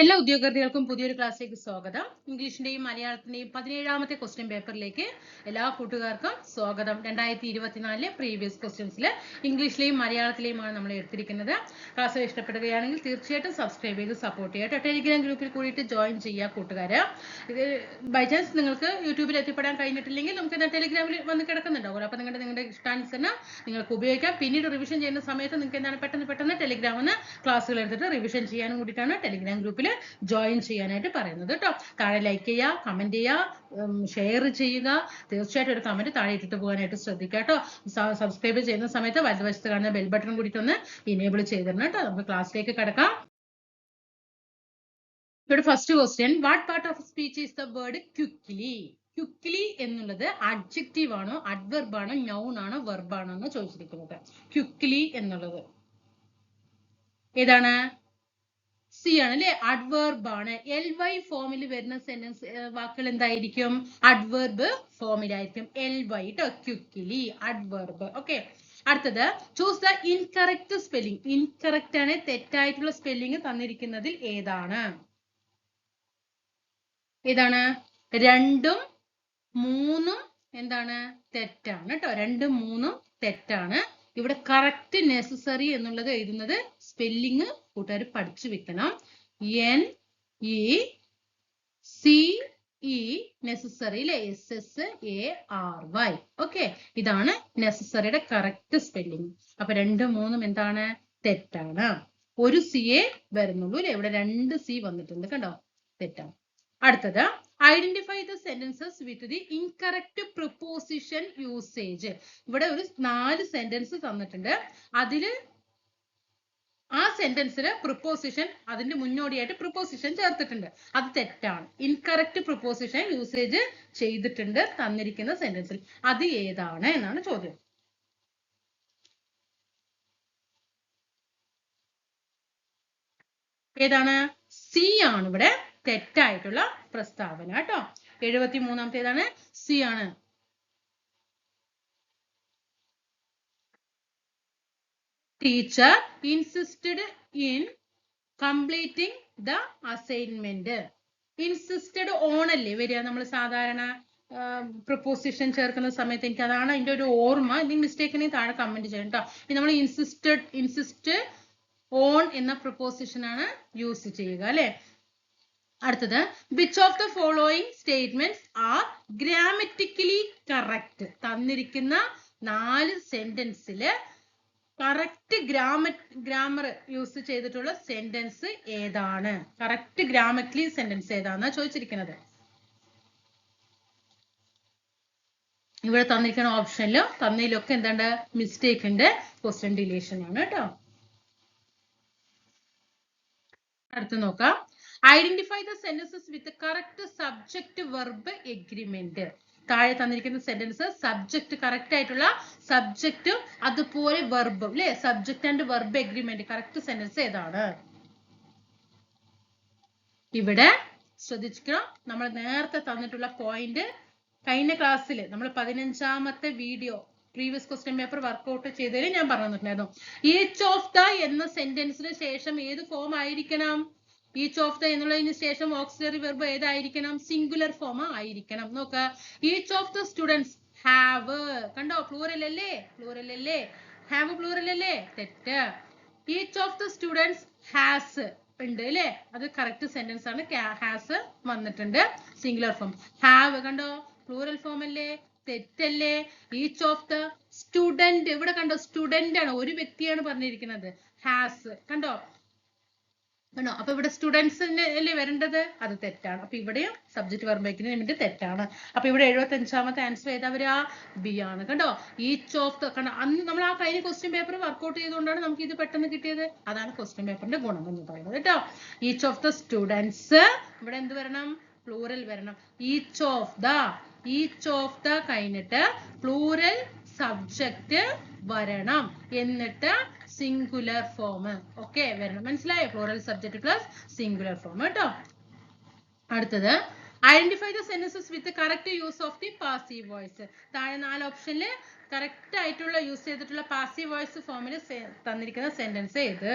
എല്ലാ ഉദ്യോഗാർത്ഥികൾക്കും പുതിയൊരു ക്ലാസ്സിലേക്ക് സ്വാഗതം. ഇംഗ്ലീഷിന്റെയും മലയാളത്തിന്റെയും പതിനേഴാമത്തെ ക്വസ്റ്റ്യൻ പേപ്പറിലേക്ക് എല്ലാ കൂട്ടുകാർക്കും സ്വാഗതം. രണ്ടായിരത്തി ഇരുപത്തിനാലിലെ പ്രീവിയസ് ക്വസ്റ്റ്യൻസിൽ ഇംഗ്ലീഷിലെയും മലയാളത്തിലെയുമാണ് നമ്മൾ എടുത്തിരിക്കുന്നത്. ക്ലാസ് ഇഷ്ടപ്പെടുകയാണെങ്കിൽ തീർച്ചയായിട്ടും സബ്സ്ക്രൈബ് ചെയ്ത് സപ്പോർട്ട് ചെയ്യുക. ടെലിഗ്രാം ഗ്രൂപ്പിൽ കൂടിയിട്ട് ജോയിൻ ചെയ്യുക കൂട്ടുകാര്. ഇത് ബൈ ചാൻസ് നിങ്ങൾക്ക് യൂട്യൂബിൽ എത്തിപ്പെടാൻ കഴിഞ്ഞിട്ടില്ലെങ്കിൽ നമുക്ക് ടെലിഗ്രാമിൽ വന്ന് കിടക്കുന്നുണ്ടാവുമല്ലോ. അപ്പോൾ നിങ്ങളുടെ നിങ്ങളുടെ ഇഷ്ടാനുസരണം നിങ്ങൾക്ക് ഉപയോഗിക്കാം. പിന്നീട് റിവിഷൻ ചെയ്യുന്ന സമയത്ത് നിങ്ങൾക്ക് എന്താണ് പെട്ടെന്ന് പെട്ടെന്ന് ടെലിഗ്രാമിൽ ക്ലാസ്സുകൾ എടുത്തിട്ട് റിവിഷൻ ചെയ്യാനും കൂടിയിട്ടാണ് ടെലിഗ്രാം ഗ്രൂപ്പിൽ ജോയിൻ ചെയ്യാനായിട്ട് പറയുന്നത് കേട്ടോ താഴെ ലൈക്ക് ചെയ്യുക കമന്റ് ചെയ്യുക ഷെയർ ചെയ്യുക. തീർച്ചയായിട്ടും ഒരു കമന്റ് താഴെ ഇട്ടിട്ട് പോകാനായിട്ട് ശ്രദ്ധിക്കുക കേട്ടോ സബ്സ്ക്രൈബ് ചെയ്യുന്ന സമയത്ത് വലതുവശത്ത് കാണുന്ന ബെൽ ബട്ടൺ കൂടിയിട്ടൊന്ന് ഇനേബിൾ ചെയ്തിരണം കേട്ടോ നമുക്ക് ക്ലാസ്സിലേക്ക് കിടക്കാം. ഇവിടെ first question what part of speech is the word quickly quickly എന്നുള്ളത് അഡ്ജക്റ്റീവ് ആണോ അഡ്വർബ് ആണോ നൗൺ ആണോ വെർബ് ആണോ എന്ന് ചോദിച്ചിരിക്കുന്നത്. ക്വിക്ലി എന്നുള്ളത്. ഏതാണ്? സി ആണ് അല്ലെ? അഡ്വേർബ് ആണ്. എൽ വൈ ഫോമിൽ വരുന്ന സെന്റൻസ് വാക്കുകൾ എന്തായിരിക്കും? അഡ്വേർബ് ഫോമിലായിരിക്കും എൽ വൈ ട്ടോ? ക്യുക്കിലി അഡ്വേർബ് ഓക്കെ അടുത്തത് choose the incorrect spelling incorrect ആണ് തെറ്റായിട്ടുള്ള സ്പെല്ലിംഗ് തന്നിരിക്കുന്നതിൽ ഏതാണ്? ഏതാണ്? രണ്ടും മൂന്നും എന്താണ്? തെറ്റാണ് കേട്ടോ. രണ്ടും മൂന്നും തെറ്റാണ്. ഇവിടെ കറക്റ്റ് നെസസറി എന്നുള്ളത് എഴുതുന്നത് സ്പെല്ലിങ് കൂട്ടുകാർ പഠിച്ചു വെക്കണം. N E C E necessary അല്ലെ S S A R Y okay ഇതാണ് നെസസറിയുടെ കറക്റ്റ് സ്പെല്ലിങ് അപ്പൊ രണ്ടും മൂന്നും എന്താണ്? തെറ്റാണ്. ഒരു സി എ വരുന്നുള്ളൂ അല്ലെ ഇവിടെ രണ്ട് സി വന്നിട്ടുണ്ട് കണ്ടോ? തെറ്റാണ്. അടുത്തത് identify the sentences with the incorrect preposition usage ഇവിടെ ഒരു നാല് സെന്റൻസ് തന്നിട്ടുണ്ട്. അതിൽ ആ സെന്റൻസിൽ പ്രിപ്പോസിഷൻ അതിന്റെ മുന്നോടിയായിട്ട് പ്രിപ്പോസിഷൻ ചേർത്തിട്ടുണ്ട്. അത് തെറ്റാണ്. ഇൻകറക്റ്റ് പ്രിപ്പോസിഷൻ യൂസേജ് ചെയ്തിട്ടുണ്ട് തന്നിരിക്കുന്ന സെന്റൻസിൽ അത് ഏതാണ് എന്നാണ് ചോദ്യം. ഏതാണ്? സി ആണ് ഇവിടെ തെറ്റായിട്ടുള്ള പ്രസ്താവന കേട്ടോ. എഴുപത്തി മൂന്നാമത്തേതാണ് സി ആണ്. Teacher insisted in completing the assignment insisted on അല്ലേ വരിക? നമ്മൾ സാധാരണ പ്രപ്പോസിഷൻ ചേർക്കുന്ന സമയത്ത് എനിക്ക് അതാണ് അതിന്റെ ഒരു ഓർമ്മ. എന്തെങ്കിലും മിസ്റ്റേക്കിനെ താഴെ കമന്റ് ചെയ്യണം കേട്ടോ ഇനി നമ്മൾ ഇൻസിസ്റ്റഡ് ഇൻസിസ്റ്റ് ഓൺ എന്ന പ്രപ്പോസിഷൻ ആണ് യൂസ് ചെയ്യുക അല്ലെ? അടുത്തത് which of the following statements are grammatically correct തന്നിരിക്കുന്ന നാല് സെന്റൻസിൽ കറക്റ്റ് ഗ്രാമ ഗ്രാമർ യൂസ് ചെയ്തിട്ടുള്ള സെന്റൻസ് ഏതാണ്? കറക്റ്റ് ഗ്രാമറ്റിക്കലി സെന്റൻസ് ഏതാണെന്നാ ചോദിച്ചിരിക്കുന്നത്. ഇവിടെ തന്നിരിക്കുന്ന ഓപ്ഷനിലും തന്നതിലൊക്കെ എന്താണ് മിസ്റ്റേക്ക് ഉണ്ട്. ക്വസ്റ്റ്യൻ ഡിലീഷൻ ആണ് കേട്ടോ. അടുത്ത് നോക്കാം. Identify the sentences with correct subject verb agreement താഴെ തന്നിരിക്കുന്ന സെന്റൻസ് സബ്ജക്ട് കറക്റ്റ് ആയിട്ടുള്ള സബ്ജക്റ്റും അതുപോലെ വെർബും അല്ലെ subject and verb agreement correct sentence ഏതാണ്? ഇവിടെ ശ്രദ്ധിക്കണം നമ്മൾ നേരത്തെ തന്നിട്ടുള്ള പോയിന്റ് കഴിഞ്ഞ ക്ലാസ്സിൽ നമ്മൾ പതിനഞ്ചാമത്തെ video previous question paper work out ചെയ്തതിൽ ഞാൻ പറഞ്ഞിട്ടുണ്ടായിരുന്നു. ഈച്ച് ഓഫ് ദ എന്ന സെന്റൻസിന് ശേഷം ഏത് ഫോം ആയിരിക്കണം? ഈച്ച് ഓഫ് ദ എന്നുള്ളതിന് ശേഷം ഓക്സിലറി വെർബ് ഏതായിരിക്കണം? സിംഗുലർ ഫോം ആയിരിക്കണം. നോക്ക. Each of the students have കണ്ടോ? പ്ലൂറൽ അല്ലേ? പ്ലൂറൽ അല്ലേ? ഹാവ് പ്ലൂറൽ അല്ലേ? തെറ്റ്. Each of the students has ഉണ്ട് അല്ലേ? അത് കറക്റ്റ് സെന്റൻസ് ആണ്. ഹാസ് വന്നിട്ടുണ്ട്. സിംഗുലർ ഫോം ഹാവ് കണ്ടോ? പ്ലൂറൽ ഫോം അല്ലേ? തെറ്റല്ലേ? ഈച്ച് ഓഫ് ദ സ്റ്റുഡന്റ് ഇവിടെ കണ്ടോ? സ്റ്റുഡന്റ് ആണ്. ഒരു വ്യക്തിയാണ് പറഞ്ഞിരിക്കുന്നത്. ഹാസ് കണ്ടോ? കണ്ടോ അപ്പൊ ഇവിടെ സ്റ്റുഡൻസിന്റെ അല്ലേ വരേണ്ടത്? അത് തെറ്റാണ്. അപ്പൊ ഇവിടെയും സബ്ജക്ട് വെർബേക്കിന് വേണ്ടി തെറ്റാണ്. അപ്പൊ ഇവിടെ എഴുപത്തി അഞ്ചാമത്തെ ആൻസർ ഏതാവരാ ബി ആണ്. കണ്ടോ? ഈച്ച് ഓഫ് ദ കണ്ടോ? അന്ന് നമ്മൾ ആ കഴിഞ്ഞ ക്വസ്റ്റ്യൻ പേപ്പർ വർക്ക്ഔട്ട് ചെയ്തുകൊണ്ടാണ് നമുക്ക് ഇത് പെട്ടെന്ന് കിട്ടിയത്. അതാണ് ക്വസ്റ്റ്യൻ പേപ്പറിന്റെ ഗുണം എന്ന് പറയുന്നത് കേട്ടോ. ഈച്ച് ഓഫ് ദ സ്റ്റുഡൻസ് ഇവിടെ എന്ത് വരണം? പ്ലൂറൽ വരണം. Each of the each of the കഴിഞ്ഞിട്ട് പ്ലൂറൽ സബ്ജക്റ്റ് വരണം. എന്നിട്ട് സിംഗുലർ ഫോം ഓക്കെ വരണം മനസ്സിലായോ? Plural subject plus singular form കേട്ടോ? അടുത്തത്. Identify the sentences with correct use of the passive voice താഴെ നാല് ഓപ്ഷനിൽ കറക്റ്റ് ആയിട്ടുള്ള യൂസ് ചെയ്തിട്ടുള്ള പാസീവ് വോയിസ് ഫോമിൽ തന്നിരിക്കുന്ന സെന്റൻസ് ഏത്?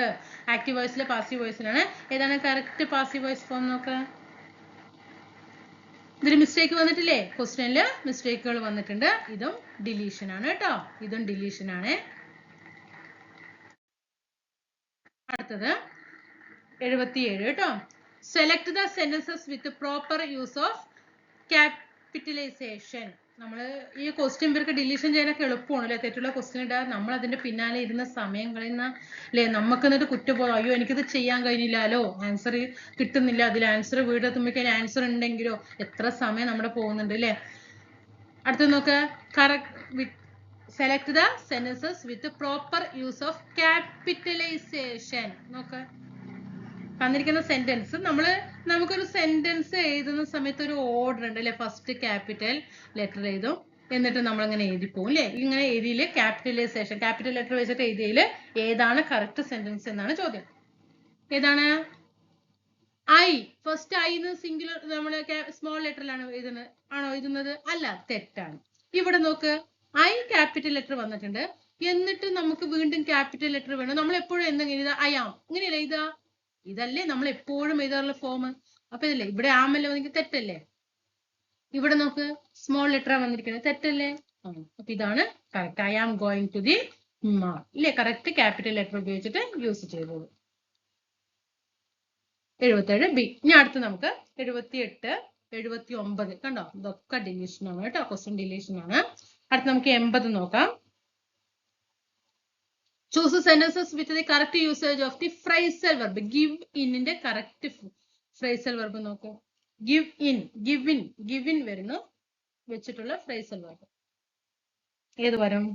ആക്റ്റീവ് വോയിസിലെ പാസീവ് വോയിസിലാണ് ഏതാണ് കറക്റ്റ് പാസീവ് വോയിസ് ഫോം നോക്ക്? ഇതിൽ മിസ്റ്റേക്ക് വന്നിട്ടില്ലേ? ക്വസ്റ്റ്യനിൽ മിസ്റ്റേക്കുകൾ വന്നിട്ടുണ്ട്. ഇതും ഡിലീഷൻ ആണ് കേട്ടോ. ഇതും ഡിലീഷൻ ആണ്. അടുത്തത് എഴുപത്തിയേഴ് കേട്ടോ select the sentences with proper use of capitalisation നമ്മൾ ഈ ക്വസ്റ്റ്യൻ ഇവർക്ക് ഡിലീഷൻ ചെയ്യാനൊക്കെ എളുപ്പമാണ് അല്ലെ തെറ്റുള്ള ക്വസ്റ്റ്യൻ ഇടാൻ നമ്മൾ അതിന്റെ പിന്നാലെ ഇരുന്ന സമയം കളയുന്ന അല്ലെ നമുക്ക് എന്നിട്ട് കുറ്റബോധം അയ്യോ എനിക്കിത് ചെയ്യാൻ കഴിഞ്ഞില്ലല്ലോ ആൻസർ കിട്ടുന്നില്ല. അതിൽ ആൻസർ വീട് വീടെത്തുമ്പോഴേക്കും ആൻസർ ഉണ്ടെങ്കിലോ? എത്ര സമയം നമ്മുടെ പോകുന്നുണ്ട് അല്ലേ അടുത്ത നോക്ക്. Correct select the sentences with proper use of capitalisation നോക്ക്. തന്നിരിക്കുന്ന സെന്റൻസ് നമ്മൾ നമുക്കൊരു സെന്റൻസ് എഴുതുന്ന സമയത്ത് ഒരു ഓർഡർ ഉണ്ട് അല്ലെ? ഫസ്റ്റ് ക്യാപിറ്റൽ ലെറ്റർ എഴുതും. എന്നിട്ട് നമ്മൾ ഇങ്ങനെ എഴുതി പോകും അല്ലെ? ഇങ്ങനെ എഴുതിയിൽ ക്യാപിറ്റലൈസേഷൻ ക്യാപിറ്റൽ ലെറ്റർ വെച്ചിട്ട് എഴുതിയിൽ ഏതാണ് കറക്റ്റ് സെന്റൻസ് എന്നാണ് ചോദ്യം. ഏതാണ്? ഐ ഫസ്റ്റ് ഐ എന്ന് സിംഗുലർ നമ്മൾ സ്മോൾ ലെറ്ററിലാണ് എഴുതുന്നത്. ആണോ എഴുതുന്നത്? അല്ല തെറ്റാണ്. ഇവിടെ നോക്ക്. ഐ ക്യാപിറ്റൽ ലെറ്റർ വന്നിട്ടുണ്ട്. എന്നിട്ട് നമുക്ക് വീണ്ടും ക്യാപിറ്റൽ ലെറ്റർ വേണം. നമ്മൾ എപ്പോഴും എന്തെങ്കിലും എഴുതാ? ഐ ആം ഇങ്ങനെയല്ലേ എഴുതാ? ഇതല്ലേ നമ്മൾ എപ്പോഴും എഴുതാറുള്ള ഫോം അപ്പൊ ഇതല്ലേ? ഇവിടെ ആമല്ലേ എനിക്ക് തെറ്റല്ലേ? ഇവിടെ നമുക്ക് സ്മോൾ ലെറ്റർ വന്നിരിക്കുന്നത് തെറ്റല്ലേ? അപ്പൊ ഇതാണ് correct I am going to the mall ഇല്ലേ? കറക്റ്റ് ക്യാപിറ്റൽ ലെറ്റർ ഉപയോഗിച്ചിട്ട് യൂസ് ചെയ്തോളൂ എഴുപത്തേഴ് ബി ഇനി അടുത്ത് നമുക്ക് എഴുപത്തി എട്ട് എഴുപത്തി ഒമ്പത് കണ്ടോ? ഇതൊക്കെ ഡിലീഷൻ ആണ് കേട്ടോ. ക്വസ്റ്റ്യൻ ഡിലീഷൻ ആണ്. അടുത്ത് നമുക്ക് എൺപത് നോക്കാം. Choose sentences with the correct usage of the phrasal verb give ഇന്നിന്റെ കറക്റ്റ് ഫ്രൈസൽ വെർബ് നോക്കൂ. Give in give in give in വരുന്നു. വെച്ചിട്ടുള്ള ഫ്രൈസൽ വെർബ് ഏത് വരും?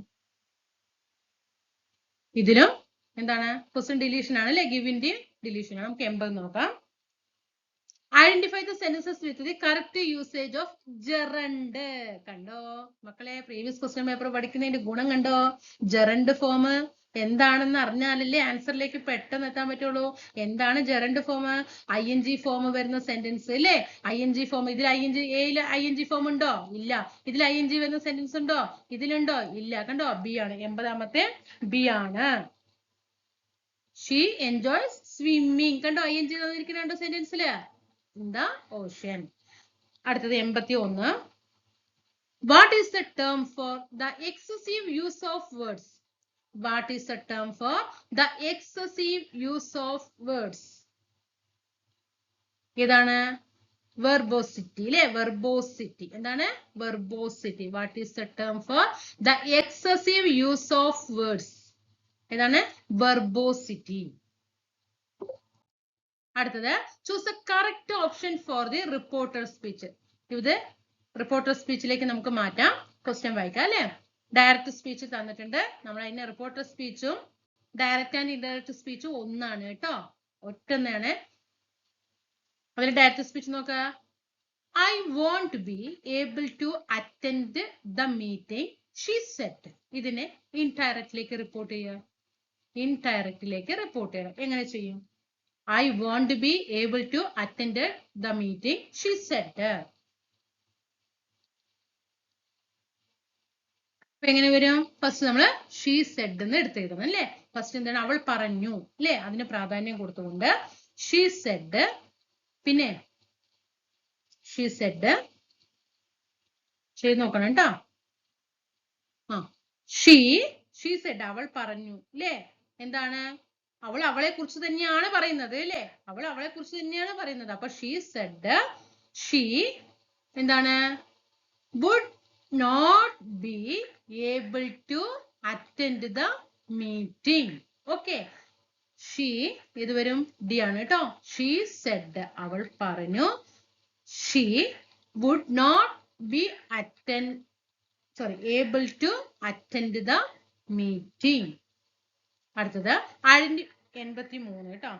ഇതിലും എന്താണ്? ക്വസ്റ്റ്യൻ ഡിലീഷൻ ആണ് അല്ലെ ഗിവിന്റെയും ഡിലീഷൻ ആണ്. നമുക്ക് എൺപത് നോക്കാം. Identify the sentences with the correct usage of gerund കണ്ടോ? മക്കളെ പ്രീവിയസ് ക്വസ്റ്റ്യൻ പേപ്പർ പഠിക്കുന്നതിന്റെ ഗുണം കണ്ടോ? ജെറണ്ട് ഫോം എന്താണെന്ന് അറിഞ്ഞാലല്ലേ ആൻസറിലേക്ക് പെട്ടെന്ന് എത്താൻ പറ്റുള്ളൂ. എന്താണ് gerund form I N G form വരുന്ന സെന്റൻസ് അല്ലേ? ഐ എൻ ജി ഫോം ഇതിൽ ഐ എൻ ജി എയിൽ ഐ എൻ ജി ഫോം ഉണ്ടോ? ഇല്ല. ഇതിൽ ഐ എൻ ജി വരുന്ന സെന്റൻസ് ഉണ്ടോ? ഇതിലുണ്ടോ? ഇല്ല. കണ്ടോ? ബി ആണ്. എൺപതാമത്തെ ബി ആണ്. ഷീ എൻജോയ്സ് സ്വിമ്മിങ് കണ്ടോ? ഐ എൻ ജി തന്നിരിക്കുന്നുണ്ടോ സെന്റൻസിൽ ദ ഓഷ്യൻ അടുത്തത് എൺപത്തി ഒന്ന് what is the term for the excessive use of words what is the term for the excessive use of words ഏതാണ്? വെർബോസിറ്റി അല്ലെ വെർബോസിറ്റി എന്താണ്? Verbosity what is the term for the excessive use of words ഏതാണ്? Verbosity അടുത്തത് choose a correct option for the reporter speech ഇത് reporter സ്പീച്ചിലേക്ക് നമുക്ക് മാറ്റാം. Question വായിക്കാം അല്ലെ? ഡയറക്റ്റ് സ്പീച്ച് തന്നിട്ടുണ്ട്. നമ്മൾ അതിന്റെ റിപ്പോർട്ടർ സ്പീച്ചും ഡയറക്റ്റ് ആൻഡ് ഇൻഡയറക്റ്റ് സ്പീച്ചും ഒന്നാണ് കേട്ടോ. ഒറ്റന്നാണ് അതിൽ ഡയറക്റ്റ് സ്പീച്ച് നോക്കുക I won't be able to attend the meeting she said ഇതിനെ ഇൻഡയറക്റ്റിലേക്ക് റിപ്പോർട്ട് ചെയ്യുക. ഇൻഡയറക്റ്റിലേക്ക് റിപ്പോർട്ട് ചെയ്യണം എങ്ങനെ ചെയ്യും? I won't be able to attend the meeting she said അപ്പൊ എങ്ങനെ വരും? ഫസ്റ്റ് നമ്മൾ ഷീ സെഡ് എന്ന് എടുത്ത് എഴുതണം അല്ലേ? ഫസ്റ്റ് എന്താണ്? അവൾ പറഞ്ഞു അല്ലേ? അതിന് പ്രാധാന്യം കൊടുത്തുകൊണ്ട് ഷീ സെഡ് പിന്നെ ഷീ സെഡ് ചെയ്ത് നോക്കണം കേട്ടോ ആ ഷീ ഷീ സെഡ് അവൾ പറഞ്ഞു അല്ലേ? എന്താണ്? അവൾ അവളെ കുറിച്ച് തന്നെയാണ് പറയുന്നത് അല്ലേ? അവൾ അവളെ കുറിച്ച് തന്നെയാണ് പറയുന്നത്. അപ്പൊ ഷീ സെഡ് ഷീ എന്താണ്? Would not be able to attend the meeting okay she ഇത് വരും? ഡി ആണ് കേട്ടോ ഷീ സെഡ് അവൾ പറഞ്ഞു she would not be attend sorry able to attend the meeting അടുത്തത് ഐഡന്റി എൺപത്തി മൂന്ന് കേട്ടോ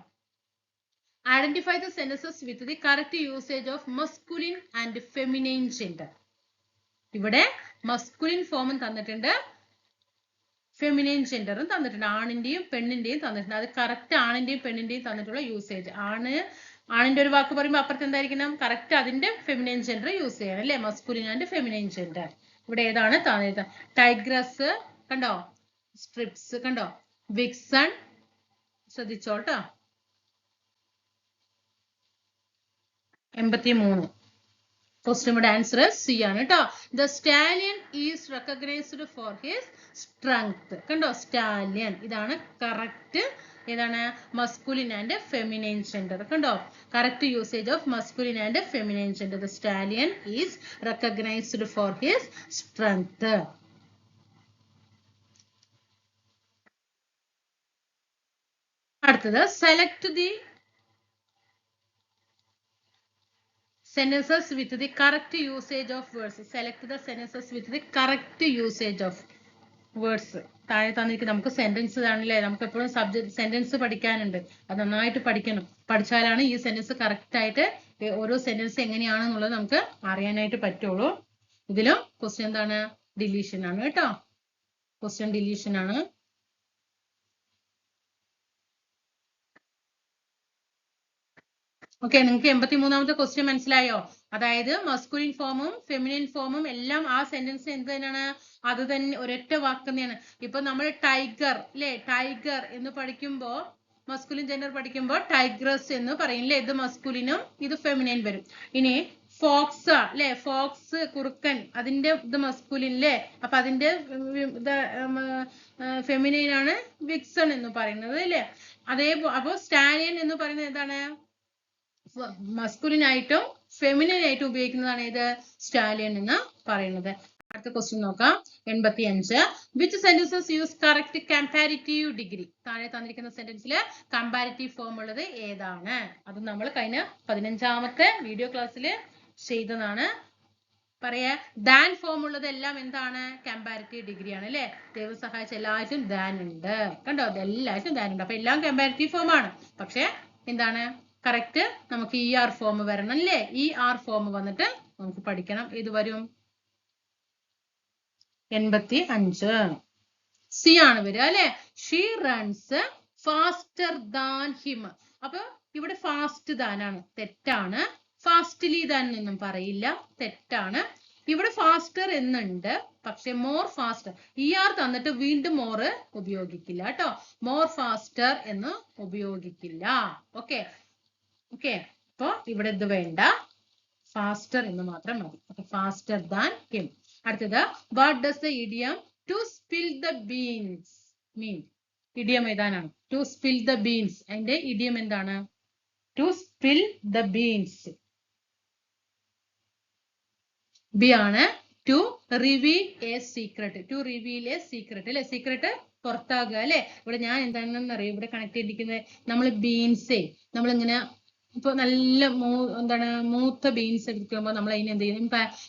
identify the sentences with the correct usage of masculine and feminine gender ഇവിടെ മസ്കുലിൻ ഫോമും തന്നിട്ടുണ്ട് ഫെമിനൈൻ ജെൻഡറും തന്നിട്ടുണ്ട് ആണിന്റെയും പെണ്ണിന്റെയും തന്നിട്ടുണ്ട്. അത് കറക്റ്റ് ആണിന്റെയും പെണ്ണിന്റെയും തന്നിട്ടുള്ള യൂസേജ് ആണ് ആണിന്റെ ഒരു വാക്ക് പറയുമ്പോൾ അപ്പുറത്ത് എന്തായിരിക്കണം? കറക്റ്റ് അതിന്റെ ഫെമിനൈൻ ജെൻഡർ യൂസ് ചെയ്യണം അല്ലെ? മസ്കുലിൻ ആൻഡ് ഫെമിനൈൻ ജെൻഡർ ഇവിടെ ഏതാണ് തന്നിട്ട് ടൈഗ്രസ് കണ്ടോ? സ്ട്രിപ്സ് കണ്ടോ? വിക്സൺ ശ്രദ്ധിച്ചോട്ടോ. എൺപത്തി മൂന്ന് ക്വസ്റ്റിനുടെ ആൻസർ സി ആണ് കേട്ടോ the stallion is recognised for his strength കണ്ടോ? സ്റ്റാലിയൻ ഇതാണ് കറക്റ്റ് ഏതാണ്? മസ്കുലിൻ ആൻഡ് ഫെമിനൈൻ ജെൻഡർ കണ്ടോ? Correct usage of masculine and feminine gender the stallion is recognised for his strength അടുത്തത് select the sentences with the correct usage of words. Select the sentences with the correct usage of words. താഴെ തന്നിരിക്കുന്ന നമുക്ക് sentence ആണല്ലേ നമുക്ക് എപ്പോഴും subject sentence പഠിക്കാനുണ്ട്. അത് നന്നായിട്ട് പഠിക്കണം. പഠിച്ചാലാണ് ഈ സെന്റൻസ് കറക്റ്റ് ആയിട്ട് ഓരോ സെന്റൻസ് എങ്ങനെയാണെന്നുള്ളത് നമുക്ക് അറിയാനായിട്ട് പറ്റുള്ളൂ. ഇതിലും ക്വസ്റ്റ്യൻ എന്താണ്? ഡിലീഷൻ ആണ് കേട്ടോ. ക്വസ്റ്റ്യൻ ഡിലീഷൻ ആണ്. ഓക്കെ നിങ്ങൾക്ക് എൺപത്തി മൂന്നാമത്തെ ക്വസ്റ്റ്യൻ മനസ്സിലായോ? അതായത് മസ്കുലിൻ ഫോമും ഫെമിനിൻ ഫോമും എല്ലാം ആ സെന്റൻസ് എന്ത് തന്നെയാണ്? അത് തന്നെ ഒരൊറ്റ വാക്ക് തന്നെയാണ്. ഇപ്പൊ നമ്മൾ ടൈഗർ അല്ലെ ടൈഗർ എന്ന് പഠിക്കുമ്പോ മസ്കുലിൻ ജെൻഡർ പഠിക്കുമ്പോൾ ടൈഗ്രസ് എന്ന് പറയും അല്ലെ ഇത് മസ്കുലിനും ഇത് ഫെമിനിൻ വരും. ഇനി ഫോക്സ് അല്ലെ ഫോക്സ് കുറുക്കൻ അതിന്റെ ഇത് മസ്കുലിൻ അല്ലേ അപ്പൊ അതിന്റെ ഫെമിനിൻ ആണ് വിക്സൺ എന്ന് പറയുന്നത് അല്ലേ അതേ അപ്പൊ സ്റ്റാലിയൻ എന്ന് പറയുന്നത് എന്താണ്? ഫെമിനിൻ ആയിട്ടും ഉപയോഗിക്കുന്നതാണ് ഏത്? സ്റ്റാലിയൻ എന്ന് പറയുന്നത്. അടുത്ത ക്വസ്റ്റ്യൻ നോക്കാം. എൺപത്തി അഞ്ച് which sentences use correct comparative degree താഴെ തന്നിരിക്കുന്ന സെന്റൻസിൽ കമ്പാരിറ്റീവ് ഫോം ഉള്ളത് ഏതാണ്? അത് നമ്മൾ കഴിഞ്ഞ പതിനഞ്ചാമത്തെ വീഡിയോ ക്ലാസ്സിൽ ചെയ്തതാണ്. പറയാ ദാൻ ഫോം ഉള്ളത് എല്ലാം എന്താണ്? കമ്പാരിറ്റീവ് ഡിഗ്രി ആണ് അല്ലെ? ദൈവം സഹായിച്ച എല്ലാവർക്കും ദാൻ ഉണ്ട്. കണ്ടോ? എല്ലാവർക്കും ദാൻ ഉണ്ട്. അപ്പൊ എല്ലാം കമ്പാരിറ്റീവ് ഫോം ആണ്. പക്ഷെ എന്താണ്? കറക്റ്റ് നമുക്ക് ഇ ആർ ഫോം വരണം അല്ലേ? ഇ ആർ ഫോം വന്നിട്ട് നമുക്ക് പഠിക്കണം. ഇത് വരും? എൺപത്തി അഞ്ച് സി ആണ് വരിക അല്ലെ? She runs faster than him അപ്പൊ ഇവിടെ ഫാസ്റ്റ് ദാനാണ് തെറ്റാണ്. ഫാസ്റ്റ്ലി ദാൻ എന്നൊന്നും പറയില്ല. തെറ്റാണ്. ഇവിടെ ഫാസ്റ്റർ എന്നുണ്ട്. പക്ഷെ മോർ ഫാസ്റ്റർ ഇ ആർ തന്നിട്ട് വീണ്ടും മോർ ഉപയോഗിക്കില്ല കേട്ടോ. മോർ ഫാസ്റ്റർ എന്ന് ഉപയോഗിക്കില്ല. ഓക്കെ ഓക്കെ അപ്പൊ ഇവിടെ ഇത് വേണ്ട? ഫാസ്റ്റർ എന്ന് മാത്രം മതി. അപ്പൊ ഫാസ്റ്റർ ദാൻ ഹിം അടുത്തത് what does the idiom to spill the beans mean idiom ഏതാനാണ്? To spill the beans അതിന്റെ ഇഡിയം എന്താണ്? To spill the beans B ആണ് to reveal a secret to reveal a secret അല്ലെ? Secret പുറത്താകുക അല്ലെ? ഇവിടെ ഞാൻ എന്താണെന്ന് അറിയാം ഇവിടെ കണക്ട് ചെയ്തിരിക്കുന്നത് നമ്മൾ ബീൻസേ നമ്മളിങ്ങനെ ഇപ്പൊ നല്ല മൂ എന്താണ് മൂത്ത ബീൻസ് എടുക്കുമ്പോൾ നമ്മൾ അതിനെ എന്ത് ചെയ്യും?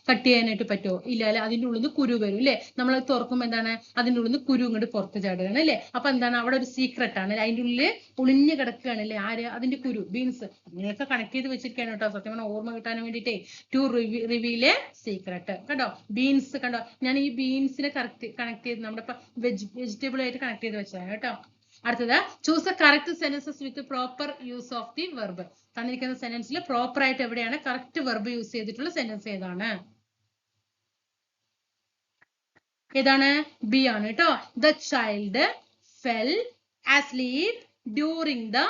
കട്ട് ചെയ്യാനായിട്ട് പറ്റുമോ ഇല്ല അല്ലെ? അതിന്റെ ഉള്ളിൽ നിന്ന് കുരു വരും അല്ലെ നമ്മൾ തുറക്കുമ്പോൾ എന്താണ്? അതിന്റെ ഉള്ളിൽ നിന്ന് കുരു ഇങ്ങോട്ട് പുറത്ത് ചാടുകയാണ് അല്ലെ അപ്പൊ എന്താണ്? അവിടെ ഒരു സീക്രട്ട് ആണ്? അതിന്റെ ഉള്ളിൽ ഒളിഞ്ഞു കിടക്കുകയാണ് അല്ലെ ആര്? അതിന്റെ കുരു ബീൻസ് അങ്ങനെയൊക്കെ കണക്ട് ചെയ്ത് വെച്ചിരിക്കുകയാണ് കേട്ടോ. സത്യം പറഞ്ഞാൽ ഓർമ്മ കിട്ടാൻ വേണ്ടിയിട്ടേ. ടു റിവീലെ സീക്രട്ട് കേട്ടോ ബീൻസ് കണ്ടോ? ഞാൻ ഈ ബീൻസിനെ കറക്റ്റ് കണക്ട് ചെയ്ത് നമ്മുടെ വെജ് വെജിറ്റബിൾ ആയിട്ട് കണക്ട് ചെയ്ത് വെച്ചതാണ് കേട്ടോ. അടുത്തത് choose a correct sentences with proper use of the verb തന്നിരിക്കുന്ന സെന്റൻസിൽ പ്രോപ്പർ ആയിട്ട് എവിടെയാണ് കറക്റ്റ് വെർബ് യൂസ് ചെയ്തിട്ടുള്ള സെന്റൻസ് ഏതാണ്? ഏതാണ്? ബി ആണ് കേട്ടോ. The child fell asleep during the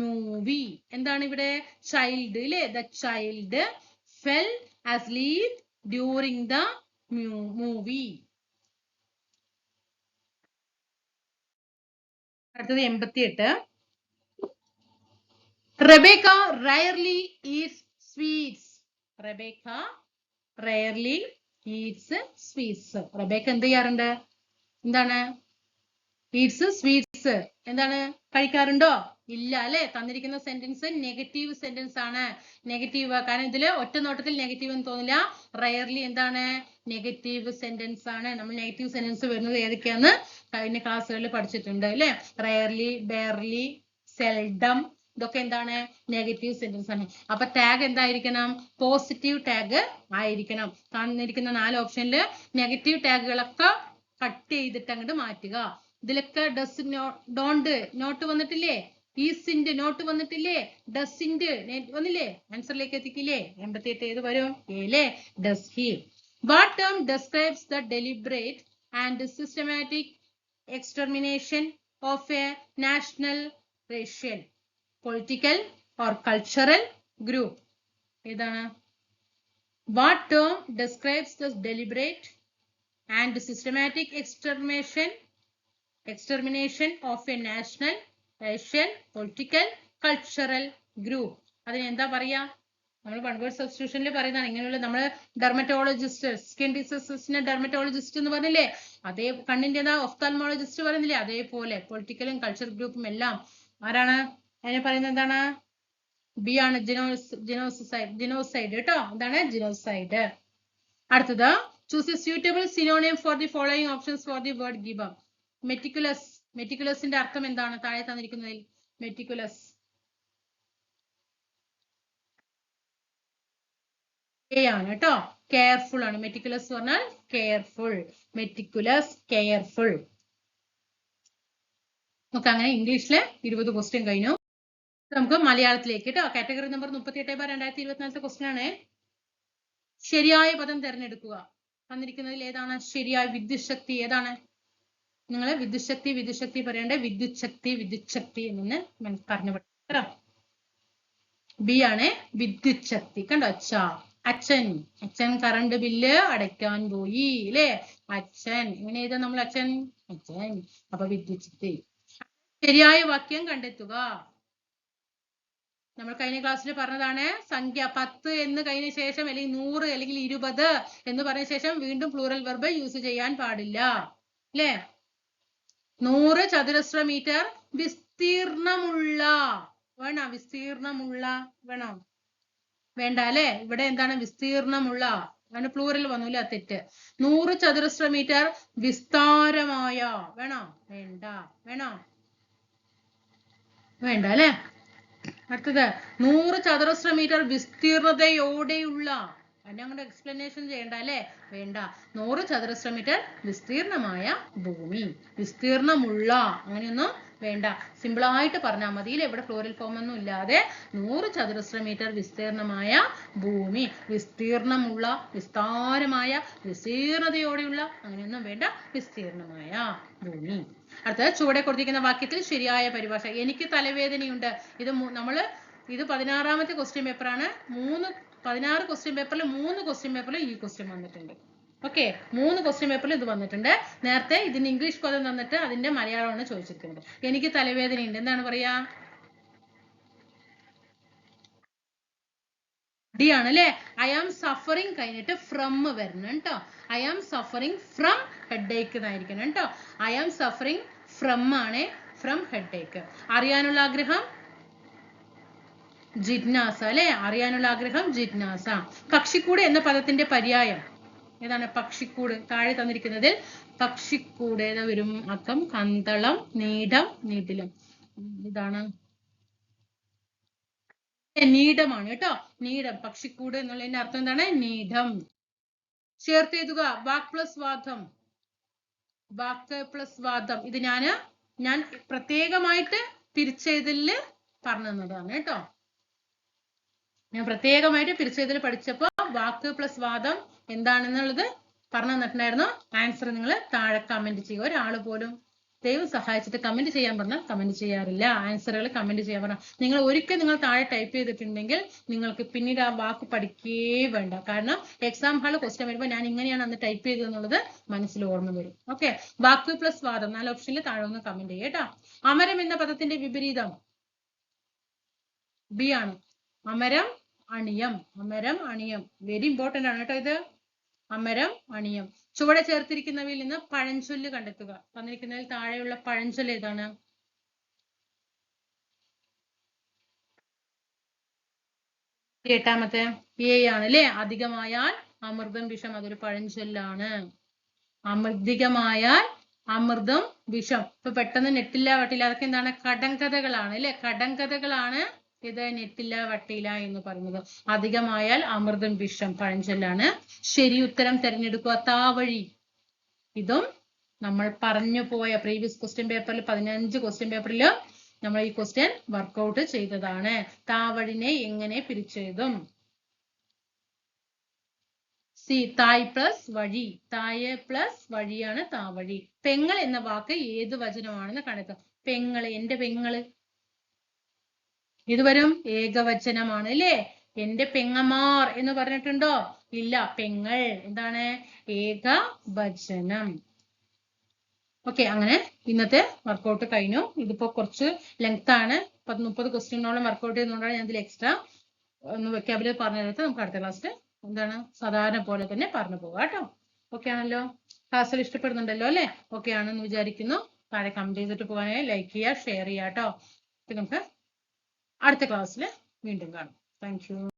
movie എന്താണ് ഇവിടെ ചൈൽഡ് ഇല്ലേ the child fell asleep during the movie അടുത്തത് എൺപത്തിയെട്ട്. Rebecca rarely eats sweets. Rebecca rarely eats sweets. Rebecca എന്ത് ചെയ്യാറുണ്ട്? എന്താണ്? ഈറ്റ്സ് സ്വീറ്റ്സ് എന്താണ്? കഴിക്കാറുണ്ടോ ഇല്ല അല്ലെ? തന്നിരിക്കുന്ന സെന്റൻസ് നെഗറ്റീവ് സെന്റൻസ് ആണ്. നെഗറ്റീവ് കാരണം ഇതിൽ ഒറ്റ നോട്ടത്തിൽ നെഗറ്റീവ് എന്ന് തോന്നില്ല. റയർലി എന്താണ്? നെഗറ്റീവ് സെന്റൻസ് ആണ്. നമ്മൾ നെഗറ്റീവ് സെന്റൻസ് വരുന്നത് ഏതൊക്കെയാന്ന് കഴിഞ്ഞ ക്ലാസ്സുകളിൽ പഠിച്ചിട്ടുണ്ട് അല്ലെ? റയർലി ബെയർലി സെൽഡം ഇതൊക്കെ എന്താണ്? നെഗറ്റീവ് സെന്റൻസ് ആണ്. അപ്പൊ ടാഗ് എന്തായിരിക്കണം? പോസിറ്റീവ് ടാഗ് ആയിരിക്കണം. തന്നിരിക്കുന്ന നാല് ഓപ്ഷനിൽ നെഗറ്റീവ് ടാഗുകളൊക്കെ കട്ട് ചെയ്തിട്ട് അങ്ങോട്ട് മാറ്റുക. ഇതിലൊക്കെ ഡസ് ഡോണ്ട് നോട്ട് വന്നിട്ടില്ലേ? ഈസിന്റ് നോട്ട് വന്നിട്ടില്ലേ? ഡസിന്റ് വന്നില്ലേ? ആൻസറിലേക്ക് എത്തിക്കില്ലേ? എൺപത്തി എട്ട് ഏത് വരും? ഏലേ does he what term describes the deliberate and systematic extermination of a national racial political or cultural group ഏതാണ്? What term describes the deliberate and systematic extermination extermination of a national racial, political cultural group അതിന് എന്താ പറയാ? നമ്മൾ one word സബ്സ്റ്റിറ്റ്യൂഷനിൽ പറയുന്നതാണ്. ഇങ്ങനെയുള്ള നമ്മൾ dermatologist skin ഡിസീസസിനെ dermatologist എന്ന് പറഞ്ഞില്ലേ? അതേ കണ്ണിന്റെ ഒഫ്താൽമോളജിസ്റ്റ് പറയുന്നില്ലേ? അതേപോലെ പൊളിറ്റിക്കലും കൾച്ചർ ഗ്രൂപ്പും എല്ലാം. ആരാണ്? അതിനെ പറയുന്നത് എന്താണ്? ബി ആണ് ജിനോസ് ജിനോസൈഡ് ജിനോസൈഡ് കേട്ടോ? എന്താണ് ജിനോസൈഡ് അടുത്തത് choose a suitable synonym for the following options for the word given meticulous മെറ്റിക്കുലസിന്റെ അർത്ഥം എന്താണ്? താഴെ തന്നിരിക്കുന്നതിൽ മെറ്റിക്കുലസ് ആണ് കേട്ടോ. കെയർഫുൾ ആണ്. മെറ്റിക്കുലസ് പറഞ്ഞാൽ കെയർഫുൾ മെറ്റിക്കുലസ് കെയർഫുൾ നമുക്ക് അങ്ങനെ ഇംഗ്ലീഷിലെ ഇരുപത് ക്വസ്റ്റ്യൻ കഴിഞ്ഞു. നമുക്ക് മലയാളത്തിലേക്ക് കേട്ടോ. കാറ്റഗറി നമ്പർ മുപ്പത്തി എട്ട് ബാർ രണ്ടായിരത്തി ഇരുപത്തിനാലത്തെ ക്വസ്റ്റ്യൻ ആണ്. ശരിയായ പദം തിരഞ്ഞെടുക്കുക. തന്നിരിക്കുന്നതിൽ ഏതാണ്? ശരിയായ വിദ്യുശക്തി ഏതാണ്? നിങ്ങൾ വിദ്യുശക്തി വിദ്യുശക്തി പറയണ്ടേ? വിദ്യുത് ശക്തി എന്ന് പറഞ്ഞു കേട്ടോ? ബി ആണ് വിദ്യുച്ഛക്തി കണ്ടോ? അച്ഛ. അച്ഛൻ. അച്ഛൻ കറണ്ട് ബില്ല് അടയ്ക്കാൻ പോയി അല്ലേ അച്ഛൻ. ഇങ്ങനെ എഴുതാം നമ്മൾ അച്ഛൻ. അച്ഛൻ. അപ്പൊ വിദ്യുച്ഛക്തി ശരിയായ വാക്യം കണ്ടെത്തുക. നമ്മൾ കഴിഞ്ഞ ക്ലാസ്സിൽ പറഞ്ഞതാണ് സംഖ്യ പത്ത് എന്ന് കഴിഞ്ഞ ശേഷം അല്ലെങ്കിൽ നൂറ് അല്ലെങ്കിൽ ഇരുപത് എന്ന് പറഞ്ഞ ശേഷം വീണ്ടും പ്ലൂറൽ വെർബ് യൂസ് ചെയ്യാൻ പാടില്ല. അല്ലേ നൂറ് ചതുരശ്ര മീറ്റർ വിസ്തീർണമുള്ള വേണോ? വിസ്തീർണമുള്ള വേണോ? വേണ്ട അല്ലെ? ഇവിടെ എന്താണ് വിസ്തീർണമുള്ള? അങ്ങനെ പ്ലൂറൽ വന്നൂല തെറ്റ്. നൂറ് ചതുരശ്ര മീറ്റർ വിസ്താരമായ വേണോ? വേണ്ട വേണോ? വേണ്ട അല്ലെ? അടുത്തത് നൂറ് ചതുരശ്ര മീറ്റർ വിസ്തീർണതയോടെയുള്ള അതിനെ എക്സ്പ്ലനേഷൻ ചെയ്യണ്ട അല്ലേ? വേണ്ട. നൂറ് ചതുരശ്ര മീറ്റർ വിസ്തീർണമായ ഭൂമി വിസ്തീർണമുള്ള അങ്ങനെയൊന്നും വേണ്ട. സിമ്പിൾ ആയിട്ട് പറഞ്ഞാൽ മതി. ഇവിടെ ഫ്ലോറിൽ ഫോം ഒന്നും ഇല്ലാതെ നൂറ് ചതുരശ്ര മീറ്റർ വിസ്തീർണമായ ഭൂമി വിസ്തീർണമുള്ള വിസ്താരമായ വിസ്തീർണതയോടെയുള്ള അങ്ങനെയൊന്നും വേണ്ട. വിസ്തീർണമായ ഭൂമി. അടുത്തത് ചുവടെ കൊടുത്തിരിക്കുന്ന വാക്യത്തിൽ ശരിയായ പരിഭാഷ. എനിക്ക് തലവേദനയുണ്ട്. ഇത് നമ്മൾ ഇത് പതിനാറാമത്തെ ക്വസ്റ്റ്യൻ പേപ്പറാണ് മൂന്ന് പതിനാറ് ക്വസ്റ്റ്യൻ പേപ്പറിൽ മൂന്ന് ക്വസ്റ്റ്യൻ പേപ്പറിൽ ഈ ക്വസ്റ്റ്യൻ വന്നിട്ടുണ്ട്. ഓക്കെ മൂന്ന് ക്വസ്റ്റ്യൻ പേപ്പറിൽ ഇത് വന്നിട്ടുണ്ട്. നേരത്തെ ഇതിന് ഇംഗ്ലീഷ് പദം തന്നിട്ട് അതിന്റെ മലയാളമാണ് ചോദിച്ചിരിക്കുന്നത്. എനിക്ക് തലവേദനയുണ്ട് എന്താണ് പറയാ? ഡി ആണ് അല്ലെ? ഐ ആം സഫറിങ് കഴിഞ്ഞിട്ട് ഫ്രം വരണം കേട്ടോ. I am suffering from headache എന്നായിരിക്കണം കേട്ടോ. ഐ ആം സഫറിങ് ഫ്രം ആണ് ഫ്രം ഹെഡ് ഏക്ക് അറിയാനുള്ള ആഗ്രഹം? ജിജ്ഞാസ അല്ലെ? അറിയാനുള്ള ആഗ്രഹം ജിജ്ഞാസ. പക്ഷിക്കൂട് എന്ന പദത്തിന്റെ പര്യായം. ഏതാണ് പക്ഷിക്കൂട്? താഴെ തന്നിരിക്കുന്നതിൽ പക്ഷിക്കൂട് ഏതാ വരും അക്കം കന്തളം നീടം നീട്ടിലും. ഇതാണ്. നീടമാണ് കേട്ടോ. നീടം പക്ഷിക്കൂട് എന്നുള്ളതിന്റെ അർത്ഥം എന്താണ്? നീടം. ചേർത്ത് എഴുതുക വാക് പ്ലസ് വാദം. വാക്ക് പ്ലസ് വാദം. ഇത് ഞാൻ ഞാൻ പ്രത്യേകമായിട്ട് തിരിച്ചെഴുതലിൽ പറഞ്ഞു തന്നതാണ് കേട്ടോ. ഞാൻ പ്രത്യേകമായിട്ട് തിരിച്ചെഴുതൽ പഠിച്ചപ്പോ വാക്ക് പ്ലസ് വാദം എന്താണെന്നുള്ളത് പറഞ്ഞു തന്നിട്ടുണ്ടായിരുന്നു. ആൻസർ നിങ്ങൾ താഴെ കമന്റ് ചെയ്യുക. ഒരാൾ പോലും ദൈവം സഹായിച്ചിട്ട് കമന്റ് ചെയ്യാൻ പറഞ്ഞാൽ കമന്റ് ചെയ്യാറില്ല. ആൻസറുകൾ കമന്റ് ചെയ്യാൻ പറഞ്ഞാൽ നിങ്ങൾ ഒരിക്കൽ നിങ്ങൾ താഴെ ടൈപ്പ് ചെയ്തിട്ടുണ്ടെങ്കിൽ നിങ്ങൾക്ക് പിന്നീട് ആ വാക്ക് പഠിക്കേ വേണ്ട. കാരണം എക്സാം ഹാൾ ക്വസ്റ്റ്യൻ വരുമ്പോൾ ഞാൻ ഇങ്ങനെയാണ് അന്ന് ടൈപ്പ് ചെയ്തതെന്നുള്ളത് മനസ്സിൽ ഓർമ്മ വരും. ഓക്കെ വാക്ക് പ്ലസ് വാദം നാല് ഓപ്ഷനിൽ താഴെ ഒന്ന് കമന്റ് ചെയ്യുക കേട്ടോ. അമരം എന്ന പദത്തിന്റെ വിപരീതം ബി ആണ്. അമരം അണിയം അമരം അണിയം. വെരി ഇമ്പോർട്ടന്റ് ആണ് കേട്ടോ ഇത്. അമരം അണിയം. ചുവടെ ചേർത്തിരിക്കുന്നവയിൽ നിന്ന് പഴഞ്ചൊല്ല് കണ്ടെത്തുക. തന്നിരിക്കുന്നതിൽ താഴെയുള്ള പഴഞ്ചൊല്ല് ഏതാണ്? എട്ടാമത്തെ എ ആണ് അല്ലെ? അധികമായാൽ അമൃതം വിഷം അതൊരു പഴഞ്ചൊല്ലാണ്. അമൃതികമായാൽ അമൃതം വിഷം. ഇപ്പൊ പെട്ടെന്ന് നെറ്റില്ല വട്ടില്ല അതൊക്കെ എന്താണ്? കടങ്കഥകളാണ് അല്ലെ? കടങ്കഥകളാണ് ഇത് ഞെട്ടില്ല വട്ടില്ല എന്ന് പറയുന്നത്. അധികമായാൽ അമൃതം വിഷം പഴഞ്ചൊല്ലാണ്. ശരി ഉത്തരം തിരഞ്ഞെടുക്കുക താവഴി. ഇതും നമ്മൾ പറഞ്ഞു പോയ പ്രീവിയസ് ക്വസ്റ്റ്യൻ പേപ്പറിൽ പതിനഞ്ച് ക്വസ്റ്റ്യൻ പേപ്പറിൽ നമ്മൾ ഈ ക്വസ്റ്റ്യൻ വർക്കൗട്ട് ചെയ്തതാണ്. താവഴിനെ എങ്ങനെ പിരിച്ചെഴുതും? സി തായ് പ്ലസ് വഴി. തായ് പ്ലസ് വഴിയാണ് താവഴി. പെങ്ങൾ എന്ന വാക്ക് ഏത് വചനമാണെന്ന് കണ്ടെത്തുക. പെങ്ങൾ എന്റെ പെങ്ങൾ. ഇത് വരും ഏകവചനമാണ് അല്ലേ എന്റെ പെങ്ങമാർ എന്ന് പറഞ്ഞിട്ടുണ്ടോ? ഇല്ല പെങ്ങൾ. എന്താണ്? ഏകവചനം. ഓക്കെ അങ്ങനെ ഇന്നത്തെ വർക്കൗട്ട് കഴിഞ്ഞു. ഇതിപ്പോ കുറച്ച് ലെങ്ത് ആണ്. പത്ത് മുപ്പത് ക്വസ്റ്റ്യനോളം വർക്കൗട്ട് ചെയ്യുന്നതുകൊണ്ടാണ് ഞാൻ ഇതിൽ എക്സ്ട്രാ ഒന്ന് വെക്കാബിലി പറഞ്ഞെടുത്ത് നമുക്ക് അടുത്ത ക്ലാസ്സിൽ എന്താണ്? സാധാരണ പോലെ തന്നെ പറഞ്ഞു പോകാം കേട്ടോ. ഓക്കെ ആണല്ലോ? ക്ലാസ്സിൽ ഇഷ്ടപ്പെടുന്നുണ്ടല്ലോ അല്ലെ? ഓക്കെ ആണെന്ന് വിചാരിക്കുന്നു. താഴെ കമന്റ് ചെയ്തിട്ട് പോകാനായി ലൈക്ക് ചെയ്യുക ഷെയർ ചെയ്യുക കേട്ടോ. നമുക്ക് അടുത്ത ക്ലാസ്സിൽ വീണ്ടും കാണാം. താങ്ക്